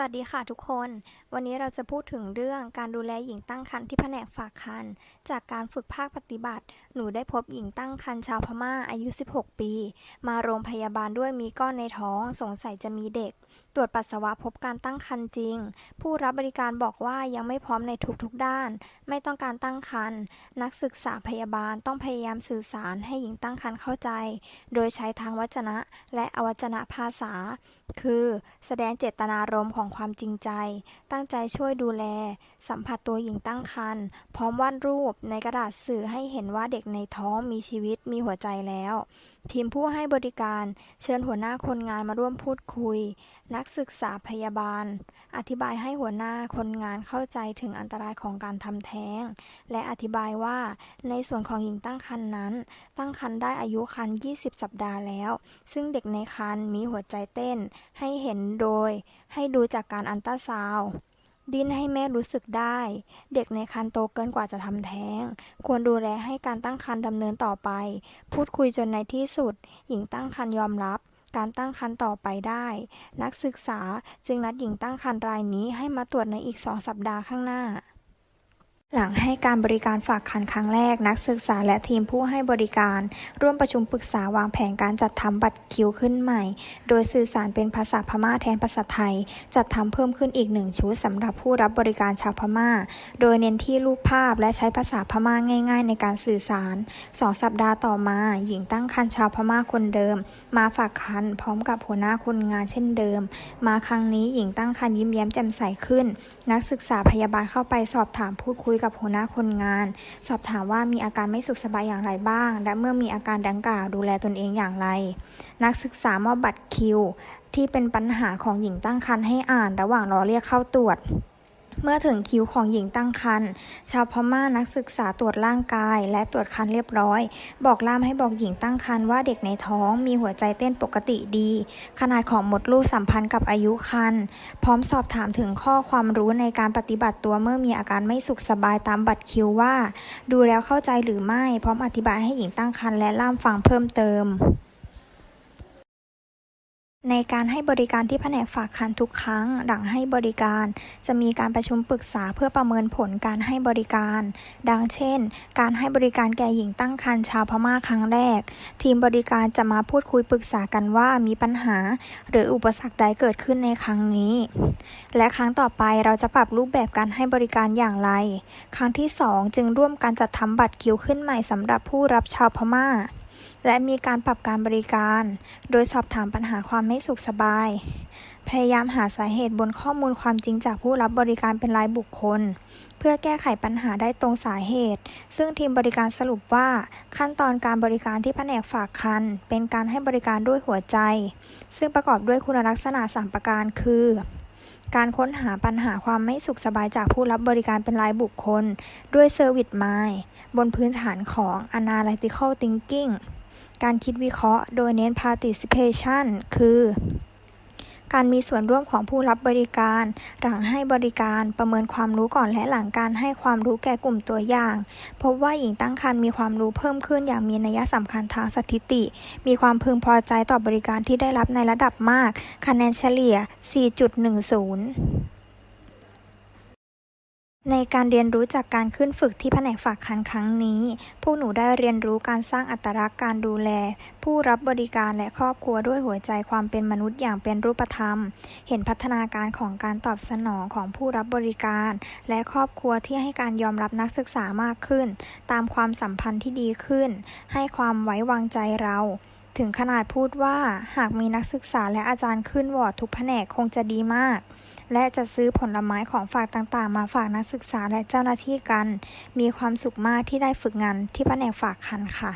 วัสดีค่ะทุกคน วันนี้เราจะพูดถึงเรื่องการดูแลหญิงตั้งครรภ์ที่แผนกฝากครรภ์จากการฝึกภาคปฏิบัติ หนูได้พบหญิงตั้งครรภ์ชาวพม่าอายุ 16 ปี มาโรงพยาบาลด้วยมีก้อนในท้องสงสัยจะมีเด็ก ตรวจปัสสาวะพบการตั้งครรภ์จริง ผู้รับบริการบอกว่ายังไม่พร้อมในทุกๆด้าน ไม่ต้องการตั้งครรภ์นักศึกษาพยาบาลต้องพยายามสื่อสารให้หญิงตั้งครรภ์เข้าใจ โดยใช้ทางวจนะ และอวัจนภาษา คือแสดงเจตนารมณ์ของความจริงใจ ตั้งใจช่วยดูแล สัมผัสตัวหญิงตั้งครรภ์พร้อมวาดรูปในกระดาษสื่อให้เห็นว่าเด็กในท้องมีชีวิตมีหัวใจแล้ว ทีมผู้ให้บริการเชิญหัวหน้าคนงานมาร่วมพูดคุย นักศึกษาพยาบาล อธิบายให้หัวหน้าคนงานเข้าใจถึงอันตรายของการทำแท้ง และอธิบายว่าในส่วนของหญิงตั้งครรภ์นั้น ตั้งครรภ์ได้อายุครรภ์20 สัปดาห์แล้ว ซึ่งเด็กในครรภ์มีหัวใจเต้นให้เห็นโดย ให้ดูจากการอันตราซาวด์ดิ้นให้แม่รู้สึกได้ เด็กในครรภ์โตเกินกว่าจะทำแท้ง ควรดูแลให้การตั้งครรภ์ดำเนินต่อไป พูดคุยจนในที่สุด หญิงตั้งครรภ์ยอมรับ การตั้งครรภ์ต่อไปได้ นักศึกษาจึงนัดหญิงตั้งครรภ์รายนี้ให้มาตรวจในอีกสองสัปดาห์ข้างหน้า หลังให้การบริการฝากคันครั้งแรก นักศึกษาและทีมผู้ให้บริการ ร่วมประชุมปรึกษาวางแผนการจัดทำบัตรคิวขึ้นใหม่ โดยสื่อสารเป็นภาษาพม่าแทนภาษาไทย จัดทำเพิ่มขึ้นอีกหนึ่งชุดสำหรับผู้รับบริการชาวพม่า โดยเน้นที่รูปภาพและใช้ภาษาพม่าง่าย ๆ ในการสื่อสารสองสัปดาห์ต่อมา หญิงตั้งครรภ์ชาวพม่าคนเดิม มาฝากคันพร้อมกับหัวหน้าคนงานเช่นเดิม มาครั้งนี้หญิงตั้งครรภ์ยิ้มแย้มแจ่มใสขึ้น นักศึกษาพยาบาลเข้าไปสอบถามพูดคุยกับหัวหน้าคนงาน สอบถามว่ามีอาการไม่สุขสบายอย่างไรบ้าง และเมื่อมีอาการดังกล่าวดูแลตนเองอย่างไร นักศึกษามอบบัตรคิว ที่เป็นปัญหาของหญิงตั้งครรภ์ให้อ่านระหว่างรอเรียกเข้าตรวจ เมื่อถึงคิวของหญิงตั้งครรภ์ชาวพม่านักศึกษาตรวจร่างกาย และตรวจคันเรียบร้อย บอกล่ามให้บอกหญิงตั้งครรภ์ว่าเด็กในท้องมีหัวใจเต้นปกติดี ขนาดของมดลูกสัมพันธ์กับอายุครรภ์พร้อมสอบถามถึงข้อความรู้ในการปฏิบัติตัวเมื่อมีอาการไม่สุขสบายตามบัตรคิวว่า ดูแล้วเข้าใจหรือไม่ พร้อมอธิบายให้หญิงตั้งครรภ์และล่ามฟังเพิ่มเติม ในการให้บริการที่แผนกฝากคันทุกครั้งหลังให้บริการ จะมีการประชุมปรึกษาเพื่อประเมินผลการให้บริการ ดังเช่น การให้บริการแก่หญิงตั้งครรภ์ชาวพม่าครั้งแรก ทีมบริการจะมาพูดคุยปรึกษากันว่ามีปัญหา หรืออุปสรรคใดเกิดขึ้นในครั้งนี้ และครั้งต่อไปเราจะปรับรูปแบบการให้บริการอย่างไร ครั้งที่สองจึงร่วมการจัดทำบัตรคิวขึ้นใหม่สำหรับผู้รับชาวพม่า และมีการปรับการบริการ โดยสอบถามปัญหาความไม่สุขสบาย พยายามหาสาเหตุบนข้อมูลความจริงจากผู้รับบริการเป็นรายบุคคล เพื่อแก้ไขปัญหาได้ตรงสาเหตุ ซึ่งทีมบริการสรุปว่า ขั้นตอนการบริการที่แผนกฝากคัน เป็นการให้บริการด้วยหัวใจ ซึ่งประกอบด้วยคุณลักษณะสามประการคือการค้นหาปัญหาความไม่สุขสบายจากผู้รับบริการเป็นรายบุคคล ด้วย Service Mind บนพื้นฐานของ Analytical Thinking การคิดวิเคราะห์ โดยเน้น participation คือ การมีส่วนร่วมของผู้รับบริการ หลังให้บริการ ประเมินความรู้ก่อนและหลังการให้ความรู้แก่กลุ่มตัวอย่าง พบว่าหญิงตั้งครรภ์มีความรู้เพิ่มขึ้นอย่างมีนัยสำคัญทางสถิติ มีความพึงพอใจต่อบริการที่ได้รับในระดับมาก คะแนนเฉลี่ย 4.10 ในการเรียนรู้จากการขึ้นฝึกที่แผนกฝากคันครั้งนี้ผู้หนูได้เรียนรู้การสร้างอัตลักษณ์การดูแล ผู้รับบริการและครอบครัวด้วยหัวใจความเป็นมนุษย์อย่างเป็นรูปธรรม เห็นพัฒนาการของการตอบสนองของผู้รับบริการ และครอบครัวที่ให้การยอมรับนักศึกษามากขึ้น ตามความสัมพันธ์ที่ดีขึ้น ให้ความไว้วางใจเรา ถึงขนาดพูดว่าหากมีนักศึกษาและอาจารย์ขึ้นวอร์ดทุกแผนกคงจะดีมาก และจะซื้อผลไม้ของฝากต่างๆ มาฝากนักศึกษาและเจ้าหน้าที่กัน มีความสุขมากที่ได้ฝึกงานที่แผนกฝากคันค่ะ